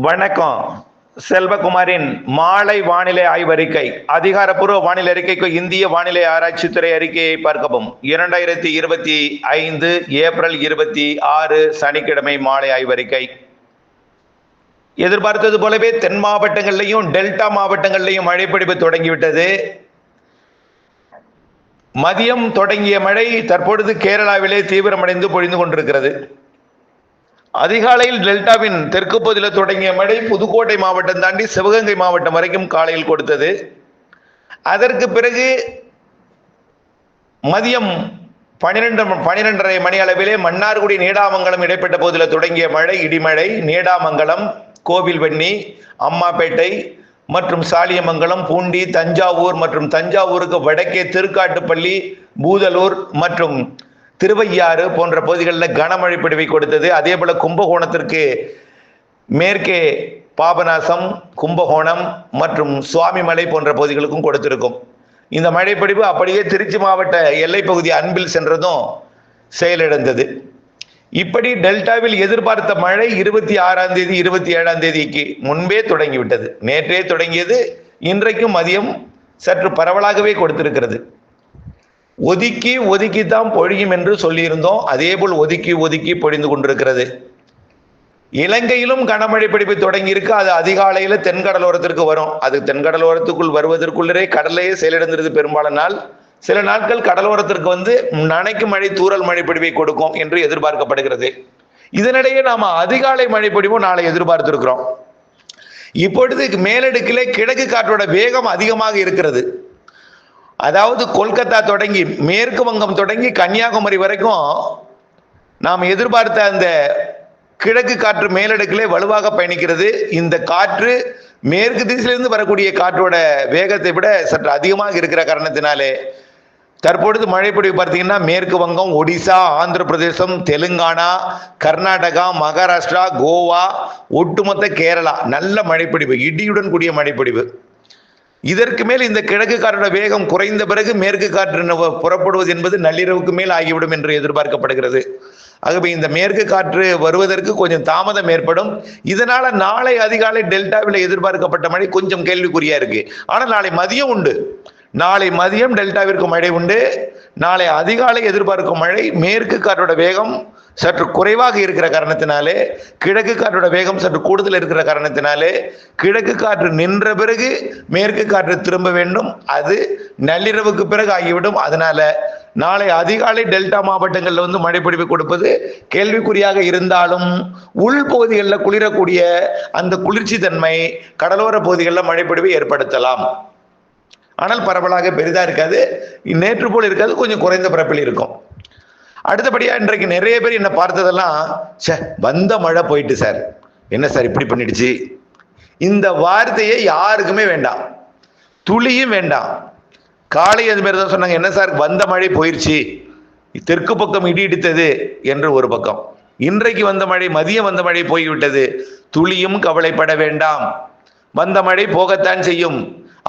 வணக்கம். செல்வகுமாரின் மாலை வானிலை ஆய்வறிக்கை அதிகாரப்பூர்வ வானிலை அறிக்கைக்கு இந்திய வானிலை ஆராய்ச்சித்துறை அறிக்கையை பார்க்கவும். இரண்டாயிரத்தி இருபத்தி ஐந்து ஏப்ரல் இருபத்தி ஆறு சனிக்கிழமை மாலை ஆய்வறிக்கை. எதிர்பார்த்தது போலவே தென் மாவட்டங்கள்லையும் டெல்டா மாவட்டங்கள்லையும் மழைப்பிடிப்பு தொடங்கிவிட்டது. மதியம் தொடங்கிய மழை தற்பொழுது கேரளாவிலே தீவிரமடைந்து பொழிந்து கொண்டிருக்கிறது. அதிகாலையில் டெல்டாவின் தெற்கு பகுதியில் தொடங்கிய மழை புதுக்கோட்டை மாவட்டம் தாண்டி சிவகங்கை மாவட்டம் வரைக்கும் காலையில் கொடுத்தது. அதற்கு பிறகு மதியம் பனிரெண்டு பனிரெண்டரை மணி அளவிலே மன்னார்குடி நீடாமங்கலம் இடைப்பட்ட பகுதியில் தொடங்கிய மழை இடிமழை நீடாமங்கலம் கோவில்வெண்ணி அம்மாப்பேட்டை மற்றும் சாலியமங்கலம் பூண்டி தஞ்சாவூர் மற்றும் தஞ்சாவூருக்கு வடக்கே திருக்காட்டுப்பள்ளி பூதலூர் மற்றும் திருவையாறு போன்ற பகுதிகளில் கனமழை பிடிவை கொடுத்தது. அதே போல கும்பகோணத்திற்கு மேற்கே பாபநாசம் கும்பகோணம் மற்றும் சுவாமிமலை போன்ற பகுதிகளுக்கும் கொடுத்திருக்கும். இந்த மழைப்பிடிவு அப்படியே திருச்சி மாவட்ட எல்லைப்பகுதி அன்பில் சென்றதும் செயலிழந்தது. இப்படி டெல்டாவில் எதிர்பார்த்த மழை இருபத்தி ஆறாம் தேதி இருபத்தி ஏழாம் தேதிக்கு முன்பே தொடங்கிவிட்டது. நேற்றே தொடங்கியது இன்றைக்கும் மதியம் சற்று பரவலாகவே கொடுத்திருக்கிறது. ஒதுக்கி ஒதுக்கி தான் பொழியும் என்று சொல்லியிருந்தோம். அதே போல் ஒதுக்கி ஒதுக்கி பொழிந்து கொண்டிருக்கிறது. இலங்கையிலும் கனமழை பிடிப்பு தொடங்கி இருக்கு அது அதிகாலையில தென்கடலோரத்திற்கு வரும். அது தென்கடலோரத்துக்குள் வருவதற்குள்ளே கடலையே செயலிழந்திருது பெரும்பாலான நாள். சில நாட்கள் கடலோரத்திற்கு வந்து நனைக்கும் மழை தூரல் மழை பிடிவை கொடுக்கும் என்று எதிர்பார்க்கப்படுகிறது. இதனிடையே நாம அதிகாலை மழை பிடிவும் நாளை எதிர்பார்த்திருக்கிறோம். இப்பொழுது மேலடுக்கிலே கிழக்கு காற்றோட வேகம் அதிகமாக இருக்கிறது. அதாவது கொல்கத்தா தொடங்கி மேற்கு வங்கம் தொடங்கி கன்னியாகுமரி வரைக்கும் நாம் எதிர்பார்த்த அந்த கிழக்கு காற்று மேலடுக்கிலே வலுவாக பயணிக்கிறது. இந்த காற்று மேற்கு திசையிலிருந்து வரக்கூடிய காற்றோட வேகத்தை விட சற்று அதிகமாக இருக்கிற காரணத்தினாலே தற்பொழுது மழைப்பொழிவு பார்த்தீங்கன்னா மேற்கு வங்கம் ஒடிசா ஆந்திர பிரதேசம் தெலுங்கானா கர்நாடகா மகாராஷ்டிரா கோவா ஒட்டுமொத்த கேரளா நல்ல மழைப்பொழிவு இடியுடன் கூடிய மழைப்பொழிவு. இதற்கு மேல் இந்த கிழக்கு காற்றோட வேகம் குறைந்த பிறகு மேற்கு காற்று புறப்படுவது என்பது நள்ளிரவுக்கு மேல் ஆகிவிடும் என்று எதிர்பார்க்கப்படுகிறது. ஆகவே இந்த மேற்கு காற்று வருவதற்கு கொஞ்சம் தாமதம் ஏற்படும். இதனால நாளை அதிகாலை டெல்டாவில் எதிர்பார்க்கப்பட்ட மழை கொஞ்சம் கேள்விக்குறியா இருக்கு. ஆனால் நாளை மதியம் உண்டு. நாளை மதியம் டெல்டாவிற்கு மழை உண்டு. நாளை அதிகாலை எதிர்பார்க்கும் மழை. மேற்கு காற்றோட வேகம் சற்று குறைவாக இருக்கிற காரணத்தினாலே கிழக்கு காற்றோட வேகம் சற்று கூடுதல் இருக்கிற காரணத்தினாலே கிழக்கு காற்று நின்ற பிறகு மேற்கு காற்று திரும்ப வேண்டும். அது நள்ளிரவுக்கு பிறகு ஆகிவிடும். அதனால நாளை அதிகாலை டெல்டா மாவட்டங்களில் வந்து மழைப்பிடிப்பு கொடுப்பது கேள்விக்குறியாக இருந்தாலும் உள் பகுதிகளில் குளிரக்கூடிய அந்த குளிர்ச்சி தன்மை கடலோர பகுதிகளில் மழைப்பிடிவை ஏற்படுத்தலாம். ஆனால் பரவலாக பெரிதாக இருக்காது. நேற்று போல் இருக்காது கொஞ்சம் குறைந்த பரப்பில் இருக்கும். அடுத்தபடியா இன்றைக்கு நிறைய பேர் என்னை பார்த்ததெல்லாம் சே வந்த மழை போயிட்டு சார். என்ன சார் இப்படி பண்ணிடுச்சு? இந்த வார்த்தையை யாருக்குமே வேண்டாம். துளியும் வேண்டாம். காலை அது மாதிரி தான் சொன்னாங்க என்ன சார் வந்த மழை போயிடுச்சு தெற்கு பக்கம் இடி இடித்தது என்று ஒரு பக்கம். இன்றைக்கு வந்த மழை மதியம் வந்த மழை போய்விட்டது. துளியும் கவலைப்பட வேண்டாம். வந்த மழை போகத்தான் செய்யும்.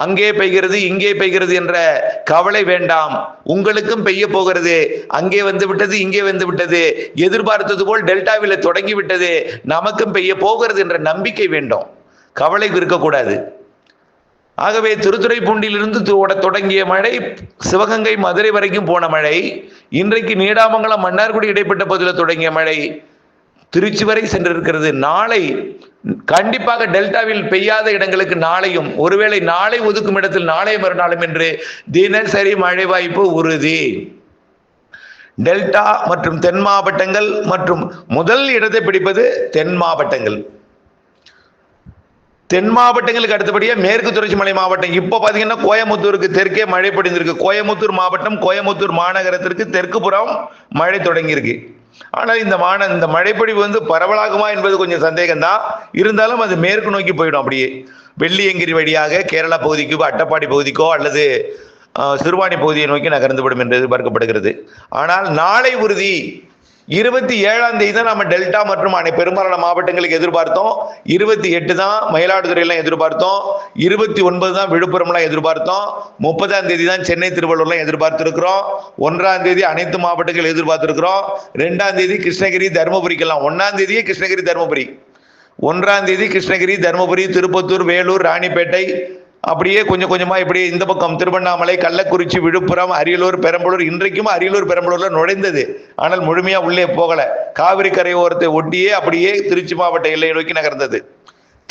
அங்கே பெய்கிறது இங்கே பெய்கிறது என்ற கவலை வேண்டாம். உங்களுக்கும் பெய்ய போகிறது. அங்கே வந்து விட்டது இங்கே வந்து விட்டது. எதிர்பார்த்தது போல் டெல்டாவில் தொடங்கி விட்டது. நமக்கும் பெய்ய போகிறது என்ற நம்பிக்கை வேண்டும். கவலை இருக்கக்கூடாது ஆகவே திருத்துறைப்பூண்டியிலிருந்து தொடங்கிய மழை சிவகங்கை மதுரை வரைக்கும் போன மழை இன்றைக்கு நீடாமங்கலம் மன்னார்குடி இடைப்பட்ட பகுதியில் தொடங்கிய மழை திருச்சி வரை சென்றிருக்கிறது. நாளை கண்டிப்பாக டெல்டாவில் பெய்யாத இடங்களுக்கு நாளையும் ஒருவேளை நாளை ஒதுக்கும் இடத்தில் நாளை மறுநாளும் என்று தினசரி மழை வாய்ப்பு உறுதி. டெல்டா மற்றும் தென் மாவட்டங்கள் மற்றும் முதல் இடத்தை பிடிப்பது தென் மாவட்டங்கள். தென் மாவட்டங்களுக்கு அடுத்தபடியாக மேற்கு தொடர்ச்சி மலை மாவட்டம். இப்போ பார்த்தீங்கன்னா கோயமுத்தூருக்கு தெற்கே மழை பொடிந்திருக்கு கோயமுத்தூர் மாவட்டம் கோயமுத்தூர் மாநகரத்திற்கு தெற்கு புறம் மழை தொடங்கியிருக்கு. ஆனால் இந்த வான இந்த மழைப்பொழிவு வந்து பரவலாகுமா என்பது கொஞ்சம் சந்தேகம்தான். இருந்தாலும் அது மேற்கு நோக்கி போயிடும் அப்படியே. வெள்ளியங்கிரி வழியாக கேரளா பகுதிக்கோ அட்டப்பாடி பகுதிக்கோ அல்லது சிறுவாணி பகுதியை நோக்கி நகர்ந்துவிடும் என்று எதிர்பார்க்கப்படுகிறது. ஆனால் நாளை உறுதி இருபத்தி ஏழாம் தேதி தான் நம்ம டெல்டா மற்றும் அனை பெரும்பாலான மாவட்டங்களுக்கு எதிர்பார்த்தோம். இருபத்தி எட்டு தான் மயிலாடுதுறையெல்லாம் எதிர்பார்த்தோம். இருபத்தி ஒன்பது தான் விழுப்புரம்லாம் எதிர்பார்த்தோம். முப்பதாம் தேதி தான் சென்னை திருவள்ளூர்லாம் எதிர்பார்த்துருக்கிறோம். ஒன்றாம் தேதி அனைத்து மாவட்டங்கள் எதிர்பார்த்துருக்கிறோம். ரெண்டாம் தேதி கிருஷ்ணகிரி தருமபுரிக்கெல்லாம் ஒன்றாம் தேதியே கிருஷ்ணகிரி தருமபுரி. ஒன்றாம் தேதி கிருஷ்ணகிரி தருமபுரி திருப்பத்தூர் வேலூர் ராணிப்பேட்டை அப்படியே கொஞ்சம் கொஞ்சமா இப்படி இந்த பக்கம் திருவண்ணாமலை கள்ளக்குறிச்சி விழுப்புரம் அரியலூர் பெரம்பலூர் இன்றைக்கும் அரியலூர் பெரம்பலூர்ல நுழைந்தது. ஆனால் முழுமையா உள்ளே போகல. காவிரி கரையோரத்தை ஒட்டியே அப்படியே திருச்சி மாவட்ட எல்லையை நோக்கி நகர்ந்தது.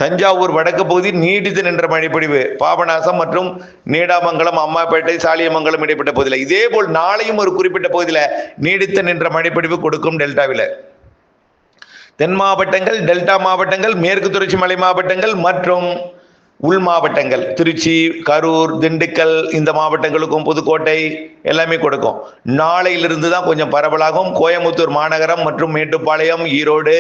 தஞ்சாவூர் வடக்கு பகுதி நீடித்து நின்ற மழைப்பொழிவு. பாபநாசம் மற்றும் நீடாமங்கலம் அம்மாப்பேட்டை சாலியமங்கலம் இடைப்பட்ட பகுதியில். இதே போல் நாளையும் ஒரு குறிப்பிட்ட பகுதியில் நீடித்து நின்ற மழைப்பொழிவு கொடுக்கும் டெல்டாவில். தென் மாவட்டங்கள் டெல்டா மாவட்டங்கள் மேற்கு தொடர்ச்சி மலை மாவட்டங்கள் மற்றும் உள் மாவட்டங்கள் திருச்சி கரூர் திண்டுக்கல் இந்த மாவட்டங்களுக்கும் புதுக்கோட்டை எல்லாமே கொடுக்கும். நாளையிலிருந்து தான் கொஞ்சம் பரவலாகும். கோயம்புத்தூர் மாநகரம் மற்றும் மேட்டுப்பாளையம் ஈரோடு.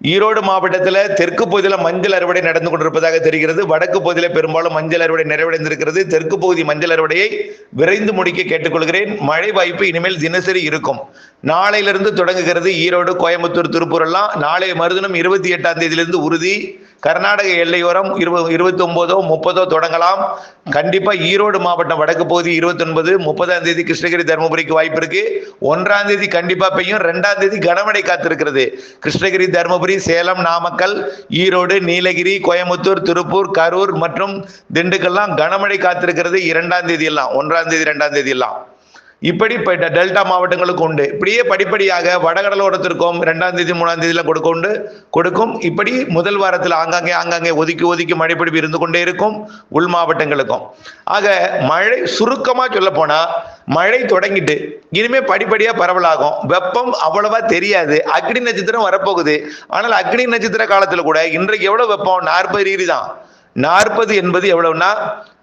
ஈரோடு மாவட்டத்தில் தெற்கு பகுதியில் மஞ்சள் அறுவடை நடந்து கொண்டிருப்பதாக தெரிகிறது. வடக்கு பகுதியில் பெரும்பாலும் மஞ்சள் அறுவடை நிறைவடைந்திருக்கிறது. தெற்கு பகுதி மஞ்சள் அறுவடையை விரைந்து முடிக்க கேட்டுக்கொள்கிறேன். மழை வாய்ப்பு இனிமேல் தினசரி இருக்கும். நாளையிலிருந்து தொடங்குகிறது ஈரோடு கோயம்புத்தூர் திருப்பூர் எல்லாம் நாளை மறுதினம் இருபத்தி எட்டாம் தேதியிலிருந்து உறுதி. கர்நாடக எல்லையோரம் இருபது இருபத்தி ஒன்பதோ முப்பதோ தொடங்கலாம். கண்டிப்பா ஈரோடு மாவட்டம் வடக்கு பகுதி இருபத்தி ஒன்பது முப்பதாம் தேதி கிருஷ்ணகிரி தருமபுரிக்கு வாய்ப்பு இருக்கு. ஒன்றாம் தேதி கண்டிப்பா பெய்யும். ரெண்டாம் தேதி கனமழை காத்திருக்கிறது. கிருஷ்ணகிரி தருமபுரி சேலம் நாமக்கல் ஈரோடு நீலகிரி கோயம்புத்தூர் திருப்பூர் கரூர் மற்றும் திண்டுக்கல்லாம் கனமழை காத்திருக்கிறது. இரண்டாம் தேதி எல்லாம் ஒன்றாம் தேதி இரண்டாம் தேதி எல்லாம். இப்படி டெல்டா மாவட்டங்களுக்கு உண்டு. இப்படியே படிப்படியாக வடகடலோரத்திற்கும் இரண்டாம் தேதி மூணாம் தேதியில் கொடுக்க உண்டு. கொடுக்கும். இப்படி முதல் வாரத்தில் ஆங்காங்கே ஆங்காங்கே ஒதுக்கி ஒதுக்கி மழைப்பிடிப்பு இருந்து கொண்டே இருக்கும் உள் மாவட்டங்களுக்கும். ஆக மழை சுருக்கமாக சொல்ல போனால் மழை தொடங்கிட்டு இனிமே படிப்படியாக பரவலாகும். வெப்பம் அவ்வளவா தெரியாது. அக்னி நட்சத்திரம் வரப்போகுது. ஆனால் அக்னி நட்சத்திர காலத்தில் கூட இன்றைக்கு எவ்வளோ வெப்பம்? நாற்பது டிகிரி தான். நாற்பது என்பது எவ்வளவுன்னா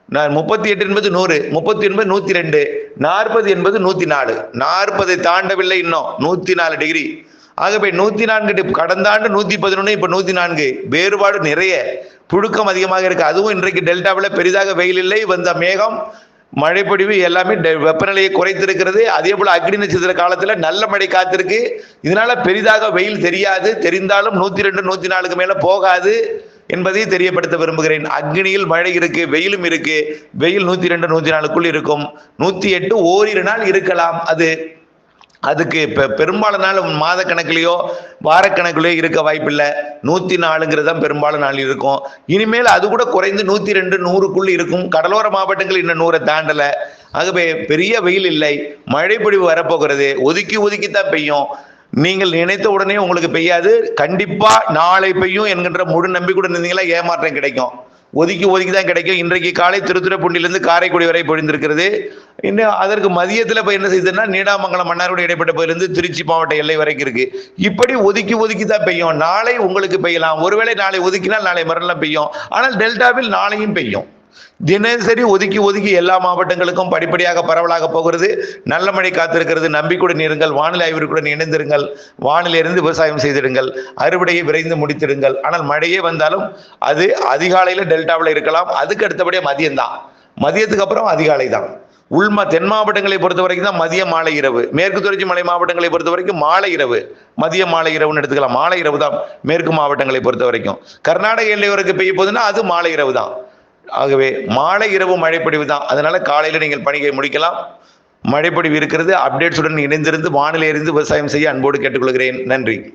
நான் முப்பத்தி எட்டு என்பது நூறு முப்பத்தி ஒன்பது நூத்தி ரெண்டு நாற்பது என்பது நூத்தி நாலு. நாற்பதை தாண்டவில்லை இன்னும் நூத்தி நாலு டிகிரி ஆகவே நூத்தி நான்கு டி- கடந்த ஆண்டு நூத்தி பதினொன்று இப்ப நூத்தி நான்கு. வேறுபாடு நிறைய புழுக்கம் அதிகமாக இருக்கு. அதுவும் இன்றைக்கு டெல்டாவில் பெரிதாக வெயில் இல்லை வந்த மேகம் மழைப்பொடிவு எல்லாமே டெ- வெப்பநிலையை குறைத்திருக்கிறது. அதே போல அக்னி நட்சத்திர காலத்துல நல்ல மழை காத்திருக்கு. இதனால பெரிதாக வெயில் தெரியாது. தெரிந்தாலும் நூத்தி ரெண்டு நூத்தி நாலுக்கு மேல போகாது. என்பதை தெரியப்படுத்த விரும்புகிறேன். அக்னியில் மழை இருக்கு வெயிலும் இருக்கு. வெயில் நூத்தி ரெண்டு நூத்தி நாலுக்குள் இருக்கும். நூத்தி எட்டு ஓரிரு நாள் இருக்கலாம். அது அதுக்கு பெ பெரும்பாலும் நாள் மாத கணக்குலயோ வாரக்கணக்குலயோ இருக்க வாய்ப்பில்லை. நூற்றி நாலுங்கிறது தான் பெரும்பாலும் நாள் இருக்கும். இனிமேல் அது கூட குறைந்து நூற்றி ரெண்டு நூறுக்குள்ளே இருக்கும். கடலோர மாவட்டங்கள் இன்னும் நூறை தாண்டலை. ஆகவே பெரிய வெயில் இல்லை. மழை பொழிவு வரப்போகிறது. ஒதுக்கி ஒதுக்கி தான் பெய்யும். நீங்கள் நினைத்த உடனே உங்களுக்கு பெய்யாது. கண்டிப்பா நாளை பெய்யும் என்கின்ற முழு நம்பிக்கையுடன் இருந்தீங்களா ஏமாற்றம் கிடைக்கும். ஒதுக்கி ஒதுக்கி தான் கிடைக்கும். இன்றைக்கு காலை திருத்துறைப்பூண்டிலிருந்து காரைக்குடி வரை பொழிந்திருக்கிறது. இன்னும் அதற்கு மதியத்தில் இப்போ என்ன செய்யுதுன்னா நீடாமங்கலம் மன்னாரோடு இடைப்பட்ட பகுதியிலிருந்து திருச்சி மாவட்ட எல்லை வரைக்கும் இருக்கு. இப்படி ஒதுக்கி ஒதுக்கி தான் பெய்யும். நாளை உங்களுக்கு பெய்யலாம். ஒருவேளை நாளை ஒதுக்கினால் நாளை மறுநாள் பெய்யும். ஆனால் டெல்டாவில் நாளையும் பெய்யும். தினசரி ஒதுக்கி ஒதுக்கி எல்லா மாவட்டங்களுக்கும் படிப்படியாக பரவலாக போகிறது. நல்ல மழை காத்திருக்கிறது. நம்பிக்கையுடன் இருங்கள் வானிலை ஆய்விற்குடன் இணைந்திருங்கள். வானிலிருந்து விவசாயம் செய்திடுங்கள். அறுவடையை விரைந்து முடித்திடுங்கள். ஆனால் மழையே வந்தாலும் அது அதிகாலையில் டெல்டாவில் இருக்கலாம். அதுக்கு அடுத்தபடியே மதியம்தான் மதியத்துக்கு அப்புறம் அதிகாலை தான். உள்மா தென் மாவட்டங்களை பொறுத்த வரைக்கும் தான் மதிய மாலை இரவு. மேற்கு தொடர்ச்சி மலை மாவட்டங்களை பொறுத்த வரைக்கும் மாலை இரவு. மதிய மாலை இரவுன்னு எடுத்துக்கலாம். மாலை இரவு தான் மேற்கு மாவட்டங்களை பொறுத்த வரைக்கும் கர்நாடக எல்லையோருக்கு பெய்ய போகுதுன்னா அது மாலை இரவு தான். ஆகவே மாலை இரவு மழைப்பொழிவு தான். அதனால காலையில் நீங்கள் பணியை முடிக்கலாம். மழைப்பொழிவு இருக்கிறது. அப்டேட்ஸுடன் இணைந்திருந்து வானிலை அறிந்து விவசாயம் செய்ய அன்போடு கேட்டுக்கொள்கிறேன். நன்றி.